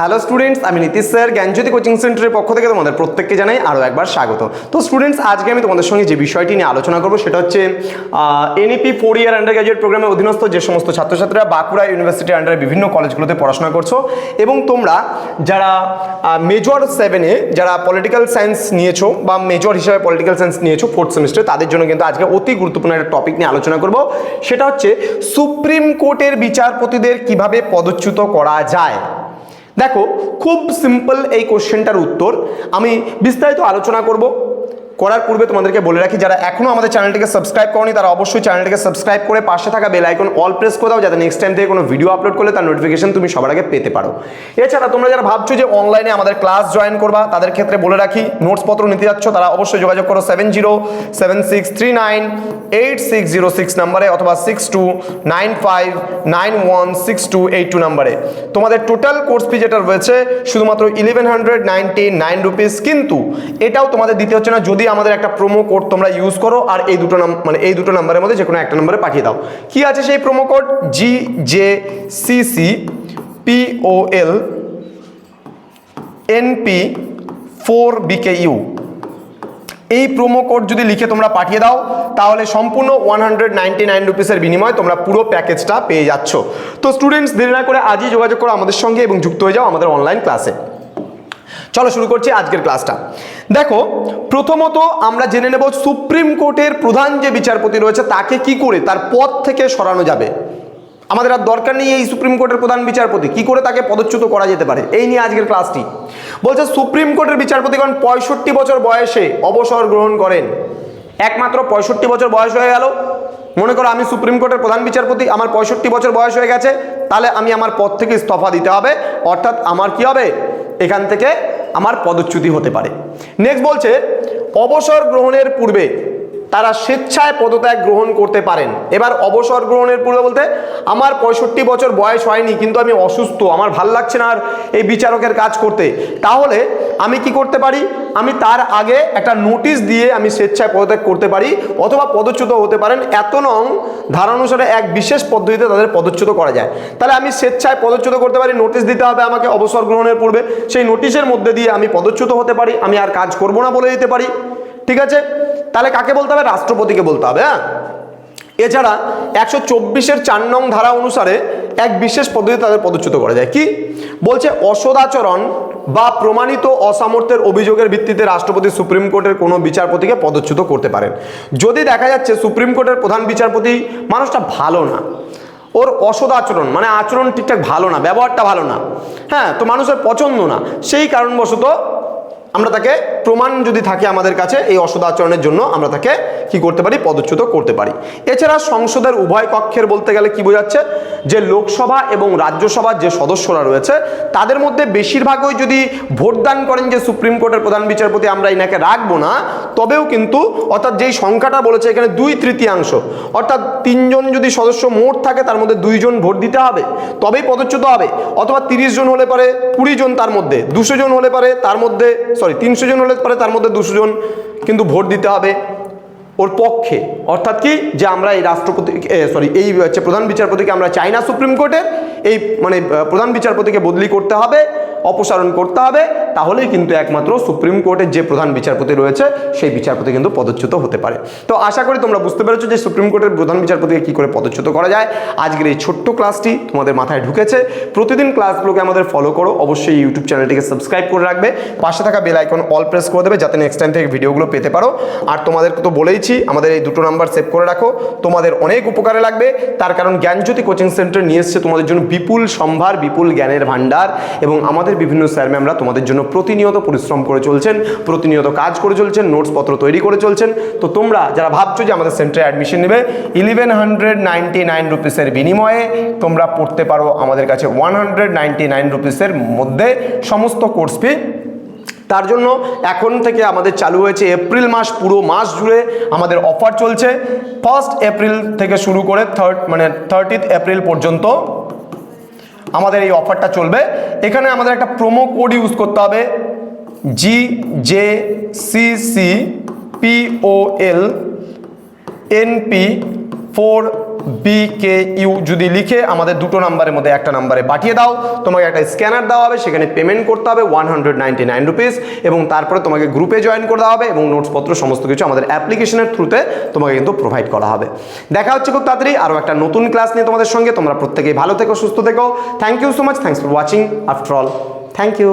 Hello students আমি Nitish sir, জ্ঞানজ্যোতি coaching সেন্টারের পক্ষ থেকে তোমাদের প্রত্যেককে জানাই আরও একবার স্বাগত। তো স্টুডেন্টস আজকে আমি তোমাদের সঙ্গে যে বিষয়টি নিয়ে আলোচনা করব, সেটা হচ্ছে NEP four year undergraduate প্রোগ্রামের অধীনস্থ যে সমস্ত ছাত্রছাত্রীরা বাঁকুড়া ইউনিভার্সিটির আন্ডারে বিভিন্ন কলেজগুলোতে পড়াশোনা করছ এবং তোমরা যারা মেজর সেভেনে যারা পলিটিক্যাল সায়েন্স নিয়েছো বা মেজর হিসাবে পলিটিক্যাল সায়েন্স নিয়েছো ফোর্থ সেমিস্টারে তাদের জন্য কিন্তু আজকে অতি গুরুত্বপূর্ণ একটা টপিক নিয়ে আলোচনা করব। সেটা হচ্ছে, সুপ্রিম কোর্টের বিচারপতিদের কীভাবে পদচ্যুত করা যায়? দেখো খুব সিম্পল এই কোশ্চেনটার উত্তর আমি বিস্তারিত আলোচনা করব। করার পূর্বে তোমাদেরকে বলে রাখি, যারা এখনও আমাদের চ্যানেলটিকে সাবস্ক্রাইব করনি, তারা অবশ্যই চ্যানেলটিকে সাবস্ক্রাইব করে পাশে থাকা বেল আইকন অল প্রেস করে দাও, যাতে নেক্সট টাইম থেকে কোনো ভিডিও আপলোড করলে তার নোটিফিকেশন তুমি সবার আগে পেতে পারো। এছাড়া তোমরা যারা ভাবছ যে অনলাইনে আমাদের ক্লাস জয়েন করবা, তাদের ক্ষেত্রে বলে রাখি নোটসপত্র নিতে যাচ্ছ, তারা অবশ্যই যোগাযোগ করো seven zero seven six three nine eight six zero six নাম্বারে অথবা six two nine five nine one six two eight two নাম্বারে তোমাদের টোটাল কোর্স ফি যেটা রয়েছে, শুধুমাত্র eleven hundred ninety nine rupees কিন্তু এটাও তোমাদের দিতে হচ্ছে না, যদি আমাদের একটা প্রোমো কোড তোমরা ইউজ করো আর এই দুটো নাম মানে এই দুটো নাম্বারের মধ্যে যে কোনো একটা নাম্বারে পাঠিয়ে দাও। কি আছে সেই promo code G J C C POL NP four BK U এই প্রোমো কোড যদি লিখে তোমরা পাঠিয়ে দাও, তাহলে সম্পূর্ণ ওয়ান হান্ড্রেড নাইনটি নাইন রুপিসের বিনিময়ে তোমরা পুরো প্যাকেজটা পেয়ে যাচ্ছ। তো স্টুডেন্টস দেরি না করে আজই যোগাযোগ করো আমাদের সঙ্গে এবং যুক্ত হয়ে যাও আমাদের অনলাইন ক্লাসে চলো শুরু করছি আজকের ক্লাসটা দেখো, প্রথমত আমরা জেনে নেব সুপ্রিম কোর্টের প্রধান যে বিচারপতি রয়েছে, তাকে কি করে তার পদ থেকে সরানো যাবে। আমাদের আর দরকার নেই এই সুপ্রিম কোর্টের প্রধান বিচারপতি, কি করে তাকে পদচ্যুত করা যেতে পারে? এই নিয়ে আজকের ক্লাসটি বলছে, সুপ্রিম কোর্টের বিচারপতিগণ পঁয়ষট্টি বছর বয়সে অবসর গ্রহণ করেন। একমাত্র পঁয়ষট্টি বছর বয়স হয়ে গেল। মনে করো আমি সুপ্রিম কোর্টের প্রধান বিচারপতি, আমার পঁয়ষট্টি বছর বয়স হয়ে গেছে, তাহলে আমি আমার পদ থেকে ইস্তফা দিতে হবে। অর্থাৎ আমার কি হবে? এখান থেকে আমার পদচ্যুতি হতে পারে। নেক্সট বলছে অবসর গ্রহণের পূর্বে তারা স্বেচ্ছায় পদত্যাগ গ্রহণ করতে পারেন। এবার অবসর গ্রহণের পূর্বে বলতে, আমার পঁয়ষট্টি বছর বয়স হয়নি, কিন্তু আমি অসুস্থ, আমার ভালো লাগছে না আর এই বিচারকের কাজ করতে। তাহলে আমি কি করতে পারি? আমি তার আগে একটা নোটিশ দিয়ে আমি স্বেচ্ছায় পদত্যাগ করতে পারি, অথবা পদচ্যুত হতে পারেন। এত নং ধারানুসারে এক বিশেষ পদ্ধতিতে তাদের পদচ্যুত করা যায়। তাহলে আমি স্বেচ্ছায় পদচ্যুত করতে পারি, নোটিশ দিতে হবে আমাকে অবসর গ্রহণের পূর্বে। সেই নোটিশের মধ্যে দিয়ে আমি পদচ্যুত হতে পারি, আমি আর কাজ করব না বলে দিতে পারি। ঠিক আছে? তাহলে কাকে বলতে হবে? রাষ্ট্রপতিকে বলতে হবে হ্যাঁ? এছাড়া একশো চব্বিশের চার নং ধারা অনুসারে এক বিশেষ পদ্ধতিতে তাদের পদচ্যুত করা যায়। কি? বলছে অসদাচরণ বা প্রমাণিত অসামর্থ্যের অভিযোগের ভিত্তিতে রাষ্ট্রপতি সুপ্রিম কোর্টের কোনো বিচারপতিকে পদচ্যুত করতে পারেন। যদি দেখা যাচ্ছে সুপ্রিম কোর্টের প্রধান বিচারপতি মানুষটা ভালো না, ওর অসদ আচরণ মানে আচরণ ঠিকঠাক ভালো না, ব্যবহারটা ভালো না হ্যাঁ তো মানুষের পছন্দ না, সেই কারণবশত আমরা তাকে প্রমাণ যদি থাকে আমাদের কাছে এই অসদাচরণের জন্য আমরা তাকে কি করতে পারি? পদচ্যুত করতে পারি। এছাড়া সংসদের উভয় কক্ষের বলতে গেলে কি বোঝাচ্ছে? যে লোকসভা এবং রাজ্যসভার যে সদস্যরা রয়েছে, তাদের মধ্যে বেশিরভাগই যদি ভোটদান করেন যে সুপ্রিম কোর্টের প্রধান বিচারপতি, আমরা ইনাকে রাখব না। তবেও কিন্তু অর্থাৎ যেই সংখ্যাটা বলেছে এখানে দুই তৃতীয়াংশ, অর্থাৎ তিনজন যদি সদস্য মোট থাকে, তার মধ্যে দুইজন ভোট দিতে হবে, তবেই পদচ্যুত হবে। অথবা তিরিশ জন হলে পারে কুড়ি জন তার মধ্যে, দুশো জন হলে পারে তার মধ্যে সরি তিনশো জন হলে পরে তার মধ্যে দুশো জন কিন্তু ভোট দিতে হবে। ওর পক্ষে। অর্থাৎ কি? যে আমরা এই রাষ্ট্রপতি সরি এই হচ্ছে প্রধান বিচারপতিকে আমরা চাই না সুপ্রিম কোর্টের। এই মানে প্রধান বিচারপতিকে বদলি করতে হবে। অপসারণ করতে হবে, তাহলেই কিন্তু একমাত্র সুপ্রিম কোর্টের যে প্রধান বিচারপতি রয়েছে, সেই বিচারপতি কিন্তু পদচ্যুত হতে পারে। তো আশা করি তোমরা বুঝতে পেরেছ যে সুপ্রিম কোর্টের প্রধান বিচারপতিকে কী করে পদচ্যুত করা যায়। আজকের এই ছোট্ট ক্লাসটি তোমাদের মাথায় ঢুকেছে। প্রতিদিন ক্লাসগুলোকে আমাদের ফলো করো। অবশ্যই ইউটিউব চ্যানেলটিকে সাবস্ক্রাইব করে রাখবে। পাশে থাকা বেল আইকন অল প্রেস করে দেবে, যাতে নেক্সট টাইম থেকে ভিডিওগুলো পেতে পারো। আর তোমাদেরকে তো বলেইছি, আমাদের এই দুটো নাম্বার সেভ করে রাখো। তোমাদের অনেক উপকারে লাগবে। তার কারণ জ্ঞানজ্যোতি কোচিং সেন্টার নিয়ে এসছে তোমাদের জন্য বিপুল সম্ভার, বিপুল জ্ঞানের ভাণ্ডার। এবং আমাদের বিভিন্ন স্যার ম্যামরা তোমাদের জন্য প্রতিনিয়ত পরিশ্রম করে চলছেন, প্রতিনিয়ত কাজ করে চলছেন নোটসপত্র তৈরি করে চলছেন। তো তোমরা যারা ভাবছ যে আমাদের সেন্টারে অ্যাডমিশন নেবে ইলেভেন হান্ড্রেড নাইনটি নাইন রুপিসের বিনিময়ে তোমরা পড়তে পারো আমাদের কাছে ওয়ান হান্ড্রেড নাইনটি নাইন রুপিসের মধ্যে সমস্ত কোর্স ফি তার জন্য এখন থেকে আমাদের চালু হয়েছে এপ্রিল মাস, পুরো মাস জুড়ে আমাদের অফার চলছে। ফার্স্ট এপ্রিল থেকে শুরু করে থার্ড মানে থার্টিথ এপ্রিল পর্যন্ত আমাদের এই অফারটা চলবে। এখানে আমাদের একটা প্রোমো কোড ইউজ করতে হবে। G J C C P O L NP four B K U যদি লিখে আমাদের দুটো নাম্বারের মধ্যে একটা নাম্বারে পাঠিয়ে দাও, তোমাকে একটা স্ক্যানার দেওয়া হবে, সেখানে পেমেন্ট করতে হবে ওয়ান হান্ড্রেড নাইন রুপিস এবং তারপরে তোমাকে গ্রুপে জয়েন করে দেওয়া হবে এবং নোটসপত্র সমস্ত কিছু আমাদের অ্যাপ্লিকেশনের থ্রুতে তোমাকে কিন্তু প্রোভাইড করা হবে। দেখা হচ্ছে খুব তাড়াতাড়ি আরও একটা নতুন ক্লাস নিয়ে তোমাদের সঙ্গে। তোমরা প্রত্যেকেই ভালো থেকো, সুস্থ থেকো। Thank you so much thanks for watching after all thank you